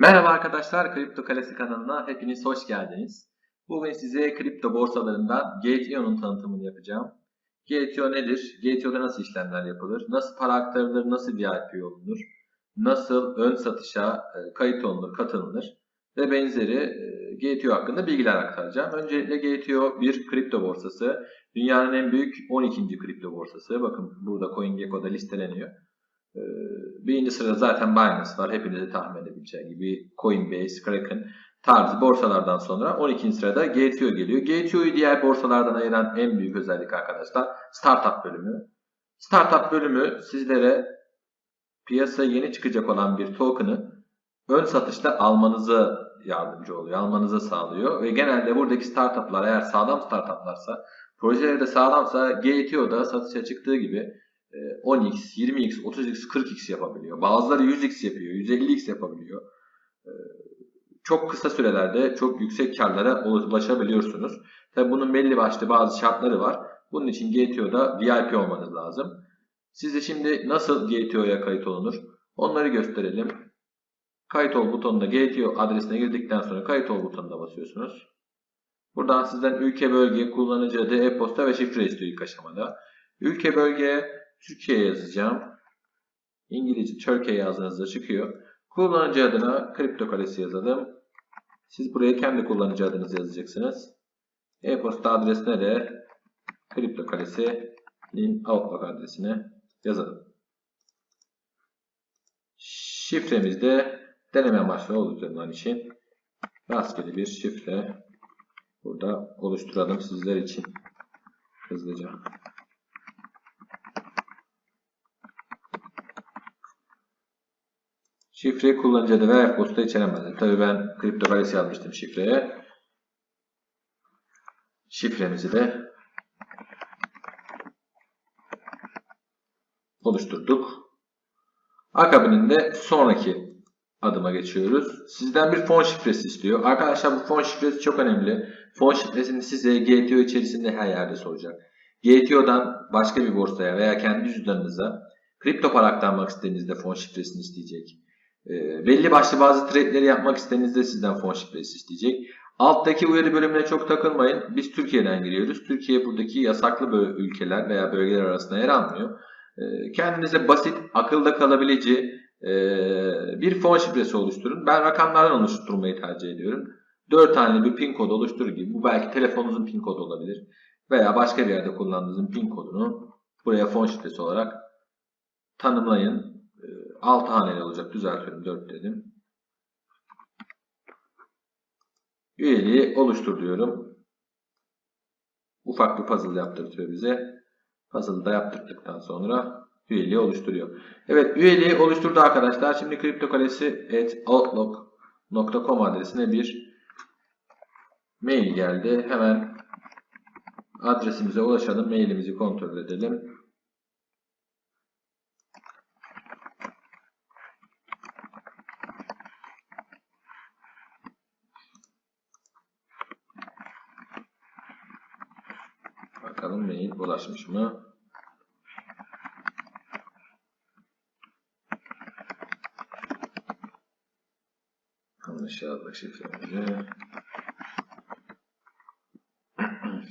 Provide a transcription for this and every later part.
Merhaba arkadaşlar, Kripto Kalesi kanalına hepiniz hoş geldiniz. Bugün size kripto borsalarından Gate.io'nun tanıtımını yapacağım. Gate.io nedir? Gate.io'da nasıl işlemler yapılır? Nasıl para aktarılır? Nasıl VIP olunur? Nasıl ön satışa e, kayıt olunur, katılınır? Ve benzeri e, Gate.io hakkında bilgiler aktaracağım. Öncelikle Gate.io bir kripto borsası. Dünyanın en büyük 12. kripto borsası. Bakın burada CoinGecko'da listeleniyor. Ee, Birinci sırada zaten Binance var. Hepinizi tahmin edebileceği gibi Coinbase, Kraken tarzı borsalardan sonra 12. sırada Gate.io geliyor. Gate.io'yu diğer borsalardan ayıran en büyük özellik arkadaşlar Startup bölümü. Startup bölümü sizlere piyasaya yeni çıkacak olan bir token'ı ön satışta almanızı yardımcı oluyor. Almanızı sağlıyor ve genelde buradaki startuplar eğer sağlam startuplarsa projeleri de sağlamsa Gate.io'da satışa çıktığı gibi 10x, 20x, 30x, 40x yapabiliyor. Bazıları 100x yapıyor, 150x yapabiliyor. Ee, Çok kısa sürelerde çok yüksek karlara ulaşabiliyorsunuz. Tabi bunun belli başlı bazı şartları var. Bunun için GTO'da VIP olmanız lazım. Size şimdi nasıl GTO'ya kayıt olunur? Onları gösterelim. Kayıt ol butonuna GTO adresine girdikten sonra kayıt ol butonuna basıyorsunuz. Buradan sizden ülke, bölge, kullanıcı adı, e-posta ve şifre istiyor ilk aşamada. Ülke, bölge, Türkiye yazacağım. İngilizce Türkiye yazdığınızda çıkıyor. Kullanıcı adına kripto kalesi yazalım. Siz buraya kendi kullanıcı adınızı yazacaksınız. E-posta adresine de kripto kalesinin Outlook adresine yazalım. Şifremiz de deneme amaçlı olduğundan için rastgele bir şifre burada oluşturalım sizler için hızlıca. Şifre kullanıcı adı ve e-posta içeremez. Tabi ben kripto kalesi yazmıştım şifreye. Şifremizi de oluşturduk. Akabininde sonraki adıma geçiyoruz. Sizden bir fon şifresi istiyor. Arkadaşlar bu fon şifresi çok önemli. Fon şifresini size GTO içerisinde her yerde soracak. GTO'dan başka bir borsaya veya kendi cüzdanınıza kripto para aktarmak istediğinizde fon şifresini isteyecek. E, belli başlı bazı trade'leri yapmak istediğinizde sizden fon şifresi isteyecek. Alttaki uyarı bölümüne çok takılmayın. Biz Türkiye'den giriyoruz. Türkiye buradaki yasaklı ülkeler veya bölgeler arasında yer almıyor. E, kendinize basit, akılda kalabileceği e, bir fon şifresi oluşturun. Ben rakamlardan oluşturmayı tercih ediyorum. 4 tane bir pin kodu oluşturur gibi. Bu belki telefonunuzun pin kodu olabilir. Veya başka bir yerde kullandığınızın pin kodunu buraya fon şifresi olarak tanımlayın. 6 haneli olacak. Düzeltiyorum. 4 dedim. Üyeliği oluştur diyorum. Ufak bir puzzle yaptırtıyor bize. Puzzle'ı da yaptırdıktan sonra üyeliği oluşturuyor. Evet üyeliği oluşturdu arkadaşlar. Şimdi kriptokalesi.outlook.com adresine bir mail geldi. Hemen adresimize ulaşalım. Mailimizi kontrol edelim. Bakalım mail ulaşmış mı? Yanlış şifremizi.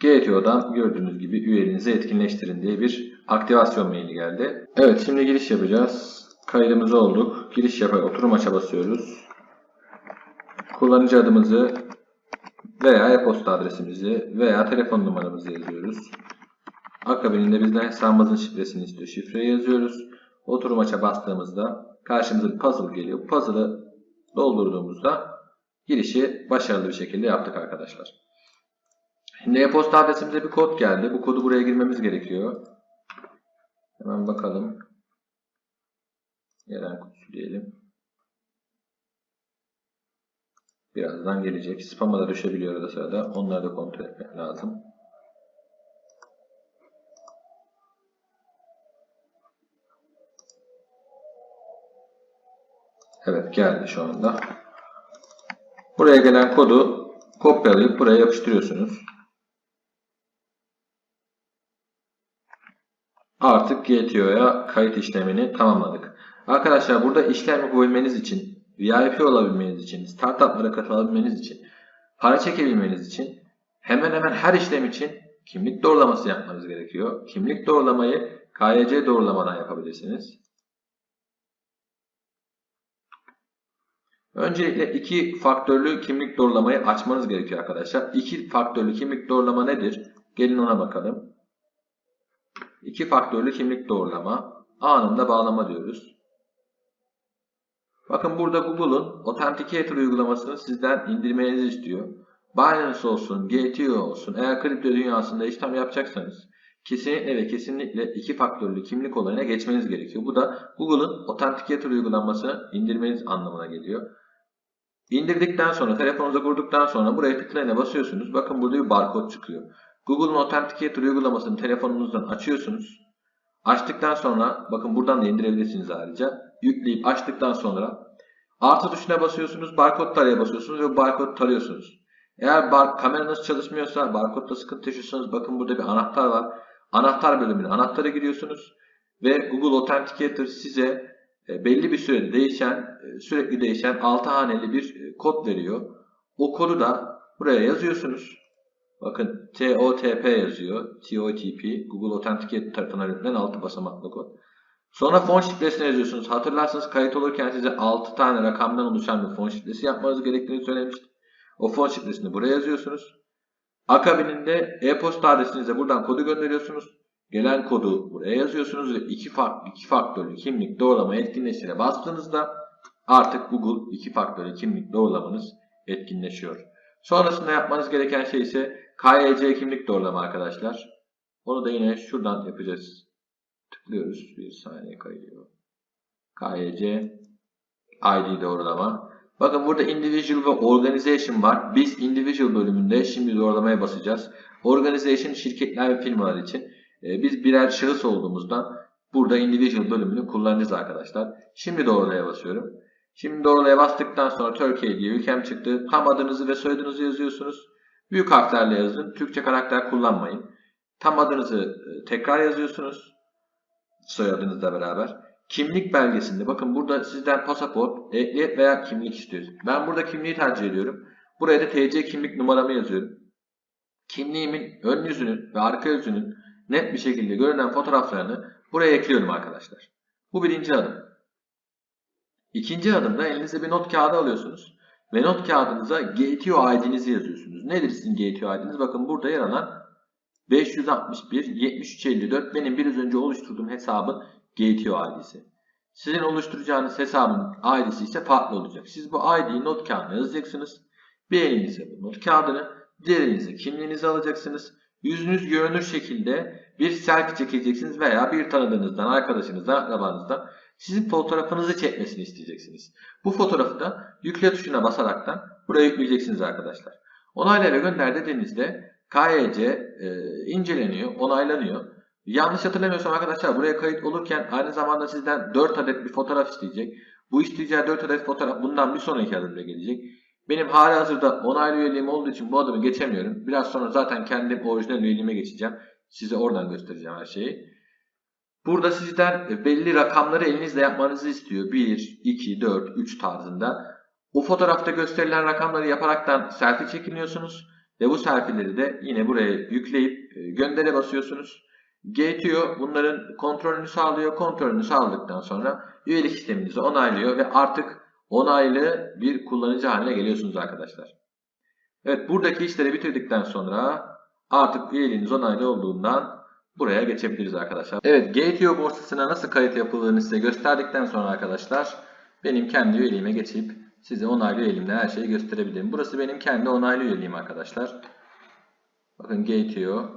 GTO'dan gördüğünüz gibi üyeliğinizi etkinleştirin diye bir aktivasyon maili geldi. Evet şimdi giriş yapacağız. Kaydımız olduk. Giriş yapar oturum aça basıyoruz. Kullanıcı adımızı veya e-posta adresimizi veya telefon numaramızı yazıyoruz. Akabininde bizden hesabımızın şifresini istiyor. Şifreyi yazıyoruz. Oturum aça bastığımızda karşımıza bir puzzle geliyor. Puzzle'ı doldurduğumuzda girişi başarılı bir şekilde yaptık arkadaşlar. Şimdi e-posta adresimize bir kod geldi. Bu kodu buraya girmemiz gerekiyor. Hemen bakalım. Gelen kutusu diyelim. Birazdan gelecek. Spam'a da düşebiliyor arada sırada. Onları da kontrol etmek lazım. Evet geldi şu anda. Buraya gelen kodu kopyalayıp buraya yapıştırıyorsunuz. Artık GTO'ya kayıt işlemini tamamladık. Arkadaşlar burada işlem yapabilmeniz için, VIP olabilmeniz için, startuplara katılabilmeniz için, para çekebilmeniz için hemen hemen her işlem için kimlik doğrulaması yapmanız gerekiyor. Kimlik doğrulamayı KYC doğrulamadan yapabilirsiniz. Öncelikle iki faktörlü kimlik doğrulamayı açmanız gerekiyor arkadaşlar. İki faktörlü kimlik doğrulama nedir? Gelin ona bakalım. İki faktörlü kimlik doğrulama anında bağlama diyoruz. Bakın burada Google'un Authenticator uygulamasını sizden indirmenizi istiyor. Binance olsun, GTO olsun eğer kripto dünyasında işlem yapacaksanız kesinlikle ve kesinlikle iki faktörlü kimlik olayına geçmeniz gerekiyor. Bu da Google'ın Authenticator uygulamasını indirmeniz anlamına geliyor. İndirdikten sonra, telefonunuza kurduktan sonra buraya tıklayına basıyorsunuz. Bakın burada bir barkod çıkıyor. Google'un Authenticator uygulamasını telefonunuzdan açıyorsunuz. Açtıktan sonra, bakın buradan da indirebilirsiniz ayrıca. Yükleyip açtıktan sonra artı tuşuna basıyorsunuz, barkod taraya basıyorsunuz ve barkod tarıyorsunuz. Eğer bar kameranız çalışmıyorsa, barkodda sıkıntı yaşıyorsanız bakın burada bir anahtar var. Anahtar bölümüne anahtarı giriyorsunuz ve Google Authenticator size e, belli bir sürede değişen, e, sürekli değişen 6 haneli bir e, kod veriyor. O kodu da buraya yazıyorsunuz. Bakın TOTP yazıyor. TOTP Google Authenticator tarafından üretilen 6 basamaklı kod. Sonra fon şifresini yazıyorsunuz. Hatırlarsanız kayıt olurken size 6 tane rakamdan oluşan bir fon şifresi yapmanız gerektiğini söylemiştim. O fon şifresini buraya yazıyorsunuz. Akabininde e-posta adresinize buradan kodu gönderiyorsunuz. Gelen kodu buraya yazıyorsunuz ve iki, farklı, iki faktörlü kimlik doğrulama etkinleştire bastığınızda artık Google iki faktörlü kimlik doğrulamanız etkinleşiyor. Sonrasında yapmanız gereken şey ise KYC kimlik doğrulama arkadaşlar. Onu da yine şuradan yapacağız. Tıklıyoruz. Bir saniye kayıyor. KYC ID doğrulama. Bakın burada individual ve organization var. Biz individual bölümünde şimdi doğrulamaya basacağız. Organization şirketler ve firmalar için. Ee, biz birer şahıs olduğumuzdan burada individual bölümünü kullanacağız arkadaşlar. Şimdi doğrulaya basıyorum. Şimdi doğrulaya bastıktan sonra Türkiye diye ülkem çıktı. Tam adınızı ve soyadınızı yazıyorsunuz. Büyük harflerle yazın. Türkçe karakter kullanmayın. Tam adınızı e, tekrar yazıyorsunuz. Soyadınızla beraber. Kimlik belgesinde bakın burada sizden pasaport, ehliyet veya kimlik istiyor. Ben burada kimliği tercih ediyorum. Buraya da TC kimlik numaramı yazıyorum. Kimliğimin ön yüzünün ve arka yüzünün net bir şekilde görünen fotoğraflarını buraya ekliyorum arkadaşlar. Bu birinci adım. İkinci adımda elinize bir not kağıdı alıyorsunuz. Ve not kağıdınıza GTO ID'nizi yazıyorsunuz. Nedir sizin GTO ID'niz? Bakın burada yer alan 561 7354 benim biraz önce oluşturduğum hesabın GTO ID'si. Sizin oluşturacağınız hesabın ID'si ise farklı olacak. Siz bu ID'yi not kağıdına yazacaksınız. Bir elinize bu not kağıdını, diğer elinize kimliğinizi alacaksınız. Yüzünüz görünür şekilde bir selfie çekeceksiniz veya bir tanıdığınızdan, arkadaşınızdan, akrabanızdan sizin fotoğrafınızı çekmesini isteyeceksiniz. Bu fotoğrafı da yükle tuşuna basaraktan buraya yükleyeceksiniz arkadaşlar. Onayla ve gönder dediğinizde KYC e, inceleniyor, onaylanıyor. Yanlış hatırlamıyorsam arkadaşlar buraya kayıt olurken aynı zamanda sizden 4 adet bir fotoğraf isteyecek. Bu isteyeceği 4 adet fotoğraf bundan bir sonraki adımda gelecek. Benim hali hazırda onaylı üyeliğim olduğu için bu adımı geçemiyorum. Biraz sonra zaten kendim orijinal üyeliğime geçeceğim. Size oradan göstereceğim her şeyi. Burada sizden belli rakamları elinizle yapmanızı istiyor. 1, 2, 4, 3 tarzında. O fotoğrafta gösterilen rakamları yaparaktan selfie çekiniyorsunuz. Ve bu selfie'leri de yine buraya yükleyip göndere basıyorsunuz. GTO bunların kontrolünü sağlıyor. Kontrolünü sağladıktan sonra üyelik işleminizi onaylıyor ve artık onaylı bir kullanıcı haline geliyorsunuz arkadaşlar. Evet buradaki işleri bitirdikten sonra artık üyeliğiniz onaylı olduğundan buraya geçebiliriz arkadaşlar. Evet GTO borsasına nasıl kayıt yapıldığını size gösterdikten sonra arkadaşlar benim kendi üyeliğime geçip size onaylı üyeliğimle her şeyi gösterebilirim. Burası benim kendi onaylı üyeliğim arkadaşlar. Bakın GTO.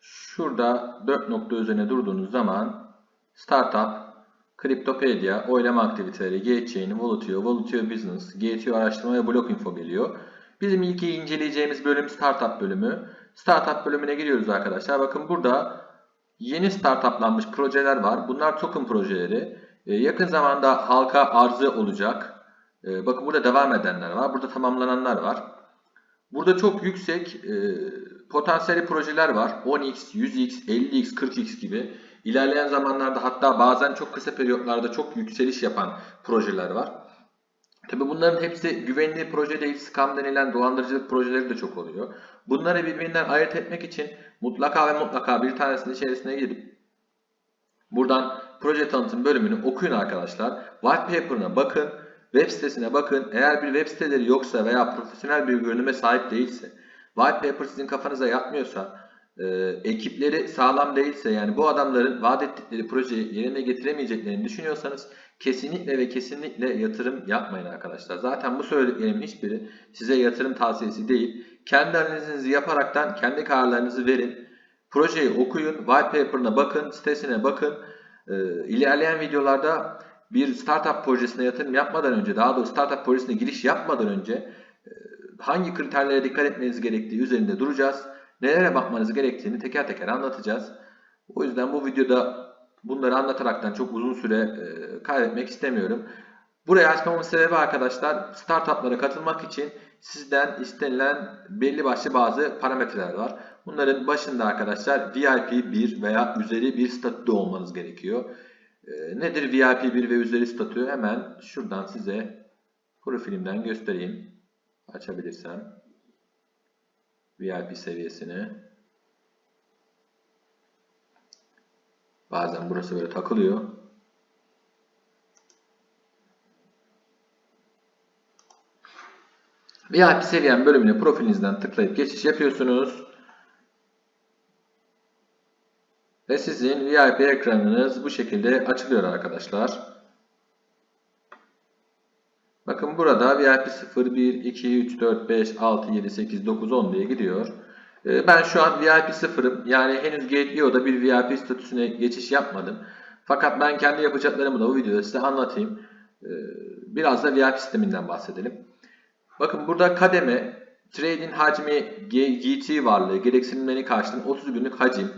Şurada 4 nokta üzerine durduğunuz zaman Startup, Cryptopedia, oylama aktiviteleri, GateChain, Volutio, Volutio Business, GTO araştırma ve blok info geliyor. Bizim ilk inceleyeceğimiz bölüm Startup bölümü. Startup bölümüne giriyoruz arkadaşlar. Bakın burada yeni startuplanmış projeler var. Bunlar token projeleri. Ee, yakın zamanda halka arzı olacak. Ee, bakın burada devam edenler var. Burada tamamlananlar var. Burada çok yüksek e, potansiyeli projeler var. 10x, 100x, 50x, 40x gibi. İlerleyen zamanlarda hatta bazen çok kısa periyotlarda çok yükseliş yapan projeler var. Tabi bunların hepsi güvenli proje değil, scam denilen dolandırıcılık projeleri de çok oluyor. Bunları birbirinden ayırt etmek için mutlaka ve mutlaka bir tanesinin içerisine girip buradan proje tanıtım bölümünü okuyun arkadaşlar. White paper'ına bakın, web sitesine bakın. Eğer bir web siteleri yoksa veya profesyonel bir görünüme sahip değilse, white paper sizin kafanıza yatmıyorsa, e, ekipleri sağlam değilse yani bu adamların vaat ettikleri projeyi yerine getiremeyeceklerini düşünüyorsanız kesinlikle ve kesinlikle yatırım yapmayın arkadaşlar. Zaten bu söylediklerimin hiçbiri size yatırım tavsiyesi değil. Kendi analizinizi yaparaktan kendi kararlarınızı verin. Projeyi okuyun, white paper'ına bakın, sitesine bakın. E, ilerleyen videolarda bir startup projesine yatırım yapmadan önce, daha doğrusu startup projesine giriş yapmadan önce e, hangi kriterlere dikkat etmeniz gerektiği üzerinde duracağız. Nelere bakmanız gerektiğini teker teker anlatacağız. O yüzden bu videoda bunları anlataraktan çok uzun süre e, kaybetmek istemiyorum. Buraya açmamın sebebi arkadaşlar startuplara katılmak için sizden istenilen belli başlı bazı parametreler var. Bunların başında arkadaşlar VIP 1 veya üzeri bir statüde olmanız gerekiyor. E, nedir VIP 1 ve üzeri statü? Hemen şuradan size profilimden göstereyim. Açabilirsem. VIP seviyesini. Bazen burası böyle takılıyor. VIP seviyen bölümüne profilinizden tıklayıp geçiş yapıyorsunuz. Ve sizin VIP ekranınız bu şekilde açılıyor arkadaşlar. Bakın burada VIP 0, 1, 2, 3, 4, 5, 6, 7, 8, 9, 10 diye gidiyor. Ee, ben şu an VIP 0'ım. Yani henüz Gate.io'da bir VIP statüsüne geçiş yapmadım. Fakat ben kendi yapacaklarımı da bu videoda size anlatayım. Ee, biraz da VIP sisteminden bahsedelim. Bakın burada kademe, trading hacmi, GT varlığı, gereksinimlerini karşılayan 30 günlük hacim,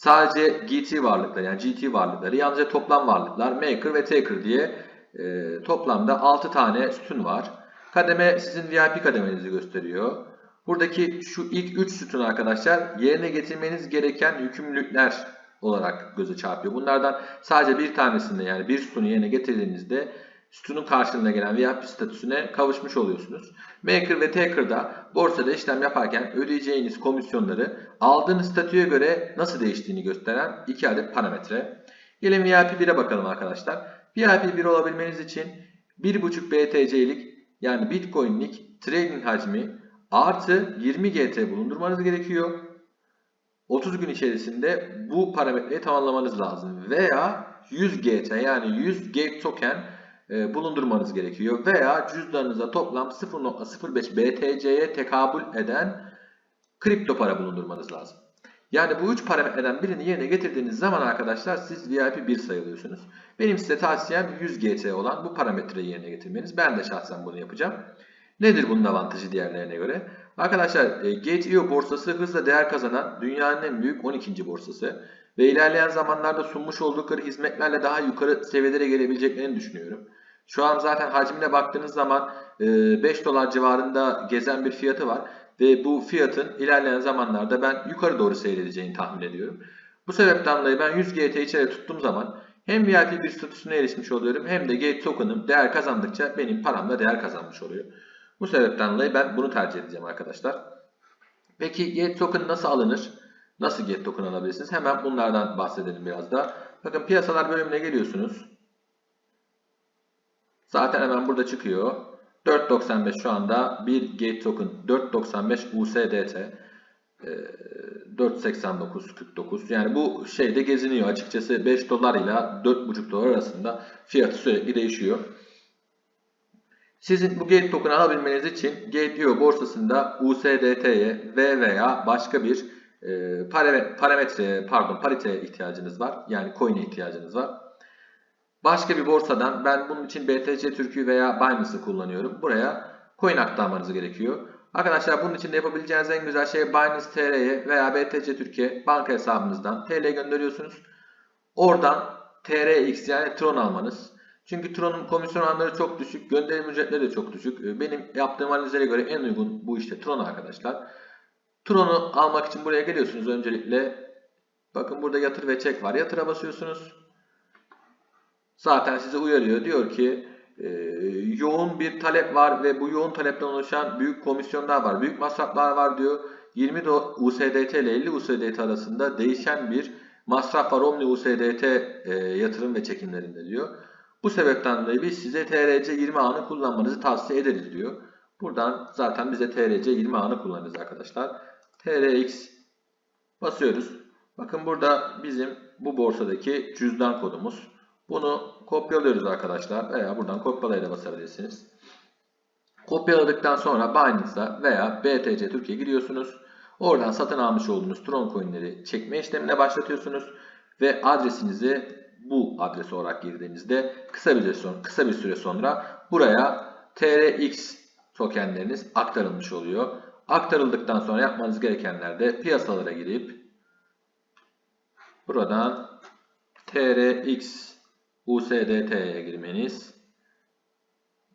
sadece GT varlıkları yani GT varlıkları, yalnızca toplam varlıklar, maker ve taker diye e, toplamda 6 tane sütun var. Kademe sizin VIP kademenizi gösteriyor. Buradaki şu ilk 3 sütun arkadaşlar yerine getirmeniz gereken yükümlülükler olarak göze çarpıyor. Bunlardan sadece bir tanesinde yani bir sütunu yerine getirdiğinizde sütunun karşılığında gelen VIP statüsüne kavuşmuş oluyorsunuz. Maker ve Taker'da borsada işlem yaparken ödeyeceğiniz komisyonları aldığınız statüye göre nasıl değiştiğini gösteren iki adet parametre. Gelin VIP 1'e bakalım arkadaşlar. VIP 1 olabilmeniz için 1.5 BTC'lik yani Bitcoin'lik trading hacmi artı 20 GT bulundurmanız gerekiyor. 30 gün içerisinde bu parametreyi tamamlamanız lazım. Veya 100 GT yani 100 Gate token e, bulundurmanız gerekiyor. Veya cüzdanınıza toplam 0.05 BTC'ye tekabül eden kripto para bulundurmanız lazım. Yani bu üç parametreden birini yerine getirdiğiniz zaman arkadaşlar siz VIP 1 sayılıyorsunuz. Benim size tavsiyem 100 GT olan bu parametreyi yerine getirmeniz. Ben de şahsen bunu yapacağım. Nedir bunun avantajı diğerlerine göre? Arkadaşlar e, Gate.io borsası hızla değer kazanan dünyanın en büyük 12. borsası. Ve ilerleyen zamanlarda sunmuş oldukları hizmetlerle daha yukarı seviyelere gelebileceklerini düşünüyorum. Şu an zaten hacmine baktığınız zaman 5 e, dolar civarında gezen bir fiyatı var. Ve bu fiyatın ilerleyen zamanlarda ben yukarı doğru seyredeceğini tahmin ediyorum. Bu sebepten dolayı ben 100 GT içeri tuttuğum zaman hem VIP bir statüsüne erişmiş oluyorum hem de Gate token'ım değer kazandıkça benim param da değer kazanmış oluyor. Bu sebepten dolayı ben bunu tercih edeceğim arkadaşlar. Peki Gate token nasıl alınır? Nasıl Gate token alabilirsiniz? Hemen bunlardan bahsedelim biraz da. Bakın piyasalar bölümüne geliyorsunuz. Zaten hemen burada çıkıyor. 4.95 şu anda bir gate token 4.95 USDT 4.89.49 yani bu şeyde geziniyor açıkçası 5 dolar ile 4.5 dolar arasında fiyatı sürekli değişiyor. Sizin bu gate token alabilmeniz için Gate.io borsasında USDT'ye ve veya başka bir e, parametre pardon pariteye ihtiyacınız var. Yani coin'e ihtiyacınız var. Başka bir borsadan ben bunun için BTC Türk'ü veya Binance'ı kullanıyorum. Buraya coin aktarmanız gerekiyor. Arkadaşlar bunun için de yapabileceğiniz en güzel şey Binance TR'ye veya BTC Türkiye banka hesabınızdan TL gönderiyorsunuz. Oradan TRX yani Tron almanız. Çünkü Tron'un komisyon oranları çok düşük, gönderim ücretleri de çok düşük. Benim yaptığım analizlere göre en uygun bu işte Tron arkadaşlar. Tron'u almak için buraya geliyorsunuz öncelikle. Bakın burada yatır ve çek var. Yatıra basıyorsunuz. Zaten size uyarıyor. Diyor ki e, yoğun bir talep var ve bu yoğun talepten oluşan büyük komisyonlar var. Büyük masraflar var diyor. 20 de USDT ile 50 USDT arasında değişen bir masraf var Omni USDT e, yatırım ve çekimlerinde diyor. Bu sebepten dolayı biz size TRC 20 ağını kullanmanızı tavsiye ederiz diyor. Buradan zaten bize TRC 20 ağını kullanırız arkadaşlar. TRX basıyoruz. Bakın burada bizim bu borsadaki cüzdan kodumuz. Bunu kopyalıyoruz arkadaşlar veya buradan kopyalayla basabilirsiniz. Kopyaladıktan sonra Binance'a veya BTC Türkiye giriyorsunuz. Oradan satın almış olduğunuz Tron coinleri çekme işlemine başlatıyorsunuz ve adresinizi bu adres olarak girdiğinizde kısa bir süre sonra, kısa bir süre sonra buraya TRX tokenleriniz aktarılmış oluyor. Aktarıldıktan sonra yapmanız gerekenler de piyasalara girip buradan TRX USDT'ye girmeniz.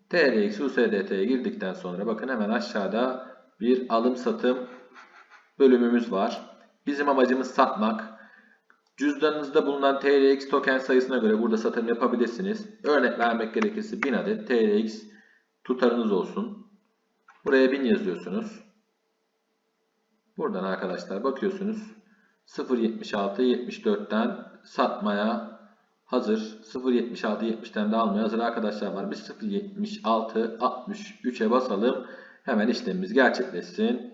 TRX USDT'ye girdikten sonra bakın hemen aşağıda bir alım satım bölümümüz var. Bizim amacımız satmak. Cüzdanınızda bulunan TRX token sayısına göre burada satım yapabilirsiniz. Örnek vermek gerekirse 1000 adet TRX tutarınız olsun. Buraya 1000 yazıyorsunuz. Buradan arkadaşlar bakıyorsunuz. 0.76 74'ten satmaya hazır. 0.76 70'ten de almaya hazır arkadaşlar var. Biz 0.76 63'e basalım. Hemen işlemimiz gerçekleşsin.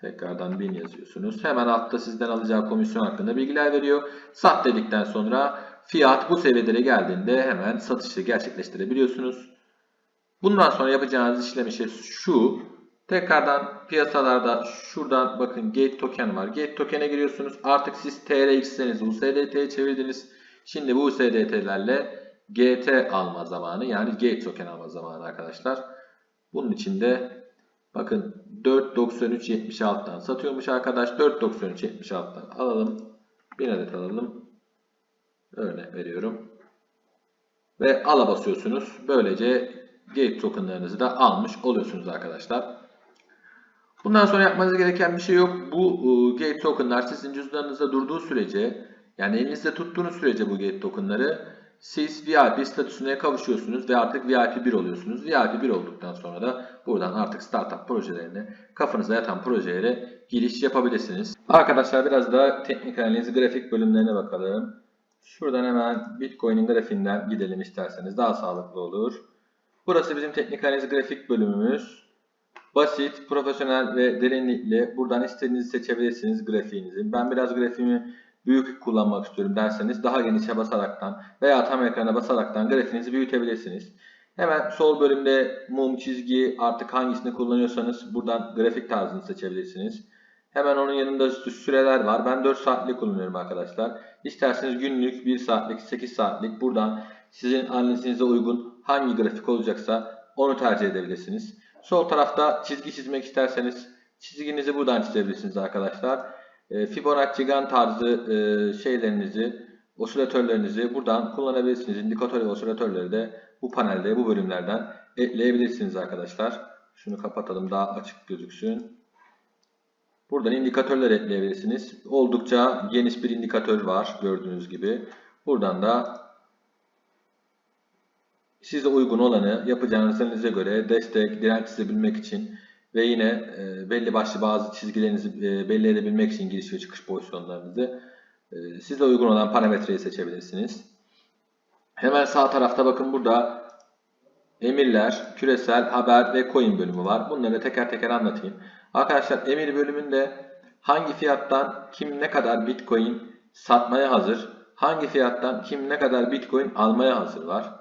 Tekrardan 1000 yazıyorsunuz. Hemen altta sizden alacağı komisyon hakkında bilgiler veriyor. Sat dedikten sonra fiyat bu seviyelere geldiğinde hemen satışı gerçekleştirebiliyorsunuz. Bundan sonra yapacağınız işlem işte şu. Tekrardan piyasalarda şuradan bakın Gate token var. Gate token'e giriyorsunuz. Artık siz TRX'lerinizi USDT'ye çevirdiniz. Şimdi bu USDT'lerle GT alma zamanı yani Gate token alma zamanı arkadaşlar. Bunun için de bakın 4.93.76'dan satıyormuş arkadaş. 4.93.76'dan alalım. 1000 adet alalım. Örnek veriyorum. Ve ala basıyorsunuz. Böylece Gate tokenlarınızı da almış oluyorsunuz arkadaşlar. Bundan sonra yapmanız gereken bir şey yok. Bu Gate tokenlar sizin cüzdanınızda durduğu sürece yani elinizde tuttuğunuz sürece bu Gate tokenları siz VIP statüsüne kavuşuyorsunuz ve artık VIP 1 oluyorsunuz. VIP 1 olduktan sonra da buradan artık startup projelerine, kafanıza yatan projelere giriş yapabilirsiniz. Arkadaşlar biraz da teknik analiz grafik bölümlerine bakalım. Şuradan hemen Bitcoin'in grafiğinden gidelim isterseniz daha sağlıklı olur. Burası bizim teknik analiz grafik bölümümüz. Basit, profesyonel ve derinlikli. Buradan istediğinizi seçebilirsiniz grafiğinizi. Ben biraz grafiğimi büyük kullanmak istiyorum derseniz daha genişe basaraktan veya tam ekrana basaraktan grafiğinizi büyütebilirsiniz. Hemen sol bölümde mum, çizgi artık hangisini kullanıyorsanız buradan grafik tarzını seçebilirsiniz. Hemen onun yanında süreler var. Ben 4 saatlik kullanıyorum arkadaşlar. İsterseniz günlük 1 saatlik, 8 saatlik buradan sizin analizinize uygun hangi grafik olacaksa onu tercih edebilirsiniz. Sol tarafta çizgi çizmek isterseniz çizginizi buradan çizebilirsiniz arkadaşlar. E, Fibonacci Gann tarzı e, şeylerinizi, osilatörlerinizi buradan kullanabilirsiniz. İndikatör ve osilatörleri de bu panelde, bu bölümlerden ekleyebilirsiniz arkadaşlar. Şunu kapatalım daha açık gözüksün. Buradan indikatörler ekleyebilirsiniz. Oldukça geniş bir indikatör var gördüğünüz gibi. Buradan da size uygun olanı yapacağınız analize göre destek, direnç çizebilmek için ve yine e, belli başlı bazı çizgilerinizi e, belli edebilmek için giriş ve çıkış pozisyonlarınızı e, size uygun olan parametreyi seçebilirsiniz. Hemen sağ tarafta bakın burada emirler, küresel, haber ve coin bölümü var. Bunları teker teker anlatayım. Arkadaşlar emir bölümünde hangi fiyattan kim ne kadar bitcoin satmaya hazır, hangi fiyattan kim ne kadar bitcoin almaya hazır var.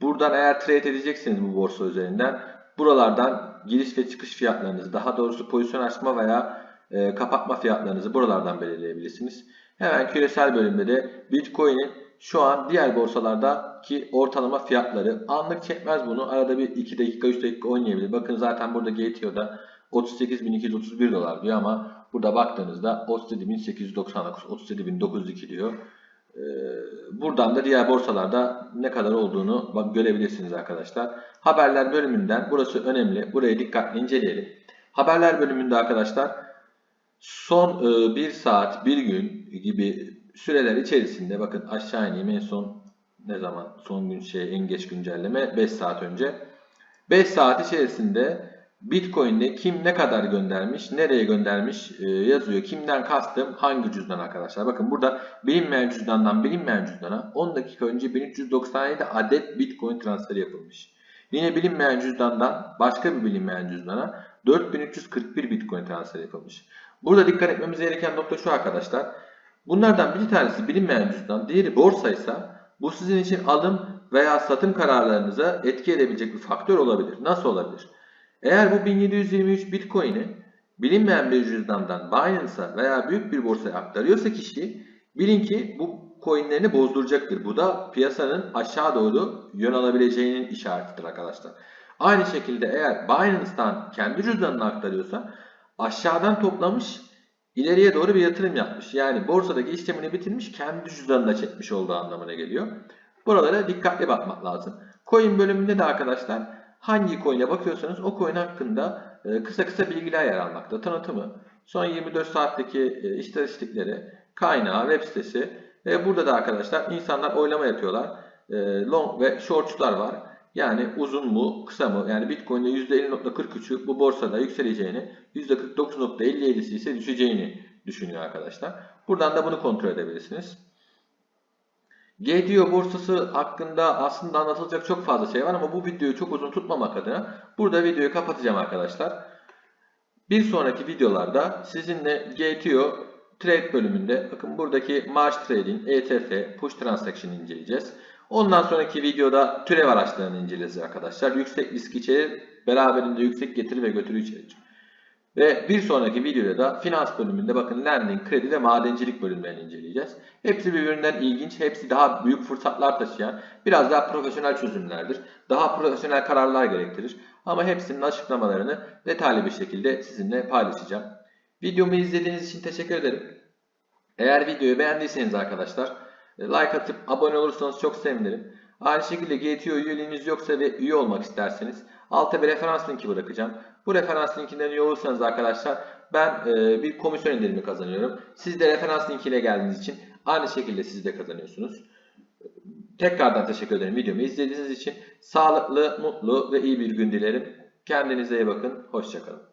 Buradan eğer trade edeceksiniz bu borsa üzerinden buralardan giriş ve çıkış fiyatlarınızı daha doğrusu pozisyon açma veya e, kapatma fiyatlarınızı buralardan belirleyebilirsiniz. Hemen küresel bölümde de Bitcoin'in şu an diğer borsalardaki ortalama fiyatları anlık çekmez bunu. Arada bir 2 dakika 3 dakika oynayabilir. Bakın zaten burada GTO'da 38.231 dolar diyor ama burada baktığınızda 37.899 37.902 diyor. Ee, buradan da diğer borsalarda ne kadar olduğunu görebilirsiniz arkadaşlar. Haberler bölümünden burası önemli. Burayı dikkatli inceleyelim. Haberler bölümünde arkadaşlar son 1 saat 1 gün gibi süreler içerisinde bakın aşağı ineyim en son ne zaman son gün şey en geç güncelleme 5 saat önce 5 saat içerisinde Bitcoin'de kim ne kadar göndermiş, nereye göndermiş e, yazıyor. Kimden kastım hangi cüzdan arkadaşlar. Bakın burada bilinmeyen cüzdandan bilinmeyen cüzdana 10 dakika önce 1397 adet Bitcoin transferi yapılmış. Yine bilinmeyen cüzdandan başka bir bilinmeyen cüzdana 4341 Bitcoin transferi yapılmış. Burada dikkat etmemiz gereken nokta şu arkadaşlar. Bunlardan bir tanesi bilinmeyen cüzdan, diğeri borsaysa bu sizin için alım veya satım kararlarınıza etki edebilecek bir faktör olabilir. Nasıl olabilir? Eğer bu 1723 Bitcoin'i bilinmeyen bir cüzdandan Binance'a veya büyük bir borsaya aktarıyorsa kişi bilin ki bu coinlerini bozduracaktır. Bu da piyasanın aşağı doğru yön alabileceğinin işaretidir arkadaşlar. Aynı şekilde eğer Binance'tan kendi cüzdanına aktarıyorsa aşağıdan toplamış ileriye doğru bir yatırım yapmış. Yani borsadaki işlemini bitirmiş kendi cüzdanına çekmiş olduğu anlamına geliyor. Buralara dikkatli bakmak lazım. Coin bölümünde de arkadaşlar hangi coin'e bakıyorsanız o coin hakkında e, kısa kısa bilgiler yer almakta. Tanıtımı, son 24 saatteki e, istatistikleri, kaynağı, web sitesi ve burada da arkadaşlar insanlar oylama yapıyorlar. E, long ve shortçular var. Yani uzun mu, kısa mı? Yani Bitcoin'de %50.43'ü bu borsada yükseleceğini, %49.57'si ise düşeceğini düşünüyor arkadaşlar. Buradan da bunu kontrol edebilirsiniz. GTO borsası hakkında aslında anlatılacak çok fazla şey var ama bu videoyu çok uzun tutmamak adına burada videoyu kapatacağım arkadaşlar. Bir sonraki videolarda sizinle GTO Trade bölümünde bakın buradaki March Trading, ETF, Push Transaction inceleyeceğiz. Ondan sonraki videoda türev araçlarını inceleyeceğiz arkadaşlar. Yüksek risk içerir, beraberinde yüksek getiri ve götürü içerir. Ve bir sonraki videoda da finans bölümünde bakın lending, kredi ve madencilik bölümlerini inceleyeceğiz. Hepsi birbirinden ilginç, hepsi daha büyük fırsatlar taşıyan, biraz daha profesyonel çözümlerdir. Daha profesyonel kararlar gerektirir. Ama hepsinin açıklamalarını detaylı bir şekilde sizinle paylaşacağım. Videomu izlediğiniz için teşekkür ederim. Eğer videoyu beğendiyseniz arkadaşlar like atıp abone olursanız çok sevinirim. Aynı şekilde GTO üyeliğiniz yoksa ve üye olmak isterseniz alta bir referans linki bırakacağım. Bu referans linkinden üye arkadaşlar ben e, bir komisyon indirimi kazanıyorum. Siz de referans linkiyle geldiğiniz için aynı şekilde siz de kazanıyorsunuz. Tekrardan teşekkür ederim videomu izlediğiniz için. Sağlıklı, mutlu ve iyi bir gün dilerim. Kendinize iyi bakın. Hoşçakalın.